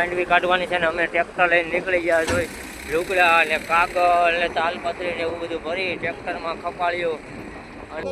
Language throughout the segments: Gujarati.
માંડવી કાઢવાની છે ને અમે ટ્રેક્ટર લઈને નીકળી ગયા જોઈ લુગડા ને કાગળ ને તાલપત્રી ને એવું બધું ભરી ટ્રેક્ટરમાં ખપાળ્યું અને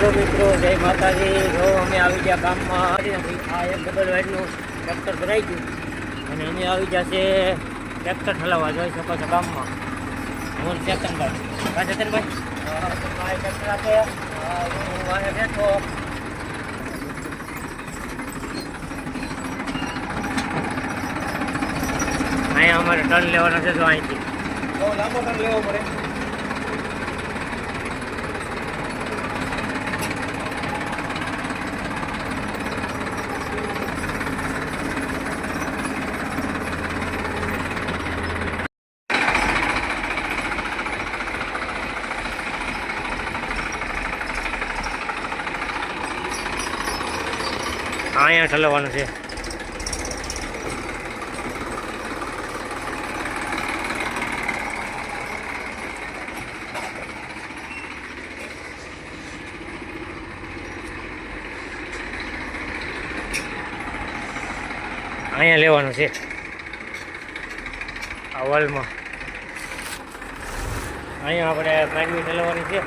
હાલે મિત્રો, જય માતાજી. જો અમે આવી ગયા ગામમાં આ એક ડબલ વાઇડનું ટ્રેક્ટર ભરાઈ ગયું. અને અમે આવી ગયા છે ટ્રેક્ટર ઠલાવવા, જોઈ શકો છો ગામમાં. હું ચેતનભાઈ કા ચેતનભાઈ ટ્રેક્ટર આપે હું વાહે બેઠો. અહીંયા અમારે ટર્ન લેવાનો છે જો અહીંથી. બહુ લાંબો ટર્ન લેવો પડે. અહીંયા ઠલવવાનું છે. અહીંયા લેવાનું છે. આ વોલમાં. અહીંયા આપણે ગરમી ઠલવવાની છે.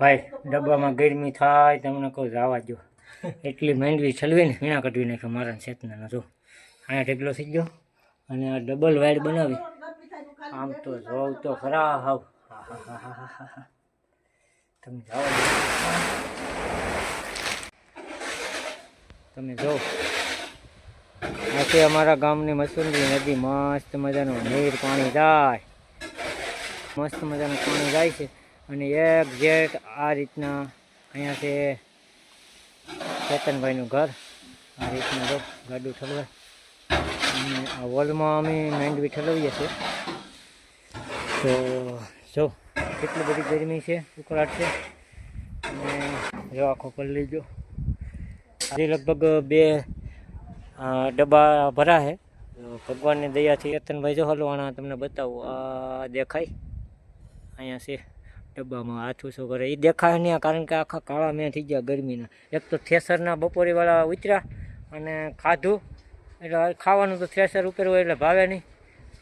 ભાઈ, ડબ્બામાં ગરમી થાય, તમને કહું જવા દો એટલી માંડવી છલવીને વીણા કઢવી નાખ્યો મારા ચેતનાનો જો. અહીંયા ઢેકલો થઈ ગયો અને આ ડબલ વાઇડ બનાવી. આમ તો જોવ તો ખરા હાવ. તમે જાઓ. તમે જો આ છે અમારા ગામની મસુંદરી નદી, મસ્ત મજાનું નીર પાણી જાય. મસ્ત મજાનું પાણી જાય છે. અને એક જેટ આ રીતના અહીંયા છે ચેતનભાઈનું ઘર. આ રીતનું જો ગાડું ઠલવાય. અને આ વોલમાં અમે મેંડવી ઠલવીએ છીએ. તો જો, કેટલી બધી ગરમી છે, ઉકળાટ છે. અને જો આખો પલ્લી જો. આજે લગભગ બે ડબ્બા ભરા છે. ભગવાનની દયાથી ચેતનભાઈ જો હલવાણા તમને બતાવું. આ દેખાય. અહીંયા છે. ડબ્બામાં હાથ ઊંચો કરે? એ દેખાય નહીં, કારણ કે આખા કાળા મેં થઈ ગયા ગરમીના. એક તો થ્રેસરના બપોરીવાળા ઉતર્યા અને ખાધું. એટલે ખાવાનું તો થ્રેસર ઉપર હોય એટલે ભાવે નહીં.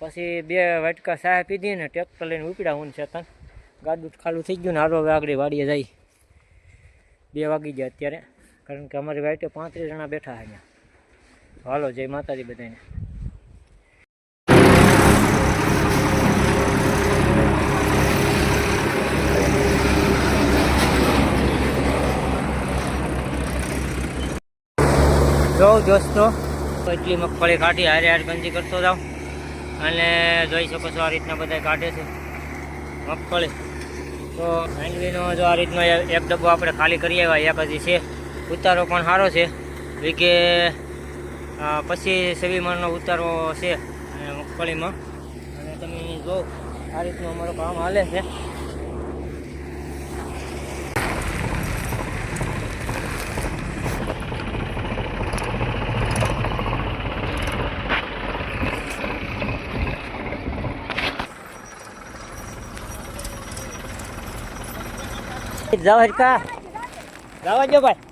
પછી બે વાટકા સાહેબ પીધી ને ટ્રેક્ટર લઈને ઉપડ્યા હું છે તન ગાડું ખાલું થઈ ગયું ને હવે આગળ વાડીએ જાય બે વાગી ગયા અત્યારે, કારણ કે અમારી વાઈટે પાંત્રીસ જણા બેઠા અહીંયા. હાલો, જય માતાજી બધાને. જો દોસ્તો. એટલી મગફળી કાઢી હારે હાર ગંજી કરતો જાઉં અને જોઈ શકો છો આ રીતના બધા કાઢે છે. મગફળી. તો માંડવીનો જો આ રીતનો એક ડબ્બો આપણે ખાલી કરી આવ્યા એક હજી છે. ઉતારો પણ સારો છે. અ, પછી સેવીમણનો ઉતારો છે. અને મગફળીમાં. અને તમે જો આ રીતનું અમારું કામ હાલે છે. જાવ હરકા જવા જો ભાઈ.